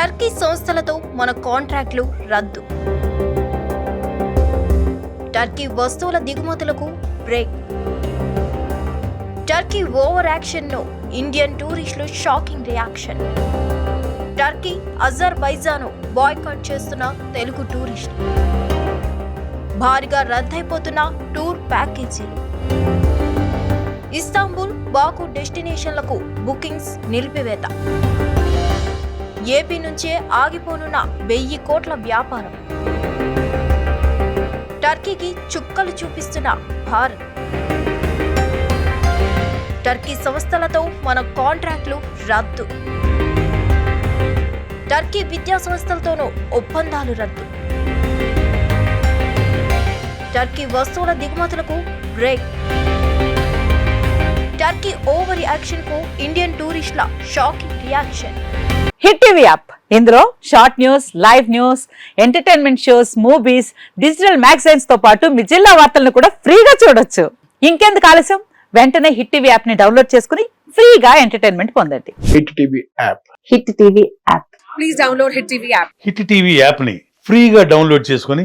Turkey సంస్థలతో మన కాంట్రాక్ట్లు రద్దు. టర్కీ వస్తువుల దిగుమతులకు బ్రేక్. టర్కీ ఓవర్ యాక్షన్ను ఇండియన్ టూరిస్టులు షాకింగ్ రియాక్షన్. టర్కీ అజర్బైజాను బాయ్కాట్ చేస్తున్న తెలుగు టూరిస్టులు. భారీగా రద్దయిపోతున్న టూర్ ప్యాకేజీలు. ఇస్తాంబుల్ బాకు డెస్టినేషన్లకు బుకింగ్స్ నిలిపివేత. ఏపీ నుంచే ఆగిపోనున్న వెయ్యి కోట్ల వ్యాపారం. టర్కీకి చుక్కలు చూపిస్తున్న భారత్. టర్కీ సంస్థలతో మన కాంట్రాక్టులు రద్దు. టర్కీ విద్యా సంస్థలతోనూ ఒప్పందాలు రద్దు. టర్కీ వస్తువుల దిగుమతులకు బ్రేక్. టర్కీ ఓవర్ యాక్షన్కు Indian టూరిస్టుల shocking reaction. Hit TV app. ఇందులో short news live news entertainment shows movies digital మ్యాగజైన్స్తో పాటు మీ జిల్లా వార్తలను కూడా ఫ్రీగా చూడొచ్చు. ఇంకెందుకు ఆలస్యం? వెంటనే హిట్ టీవీ యాప్ని డౌన్లోడ్ చేసుకుని ఫ్రీగా ఎంటర్టైన్మెంట్ పొందండి. Hit TV app. Hit TV app. Please download Hit TV app. Hit TV యాప్ని ఫ్రీగా డౌన్లోడ్ చేసుకొని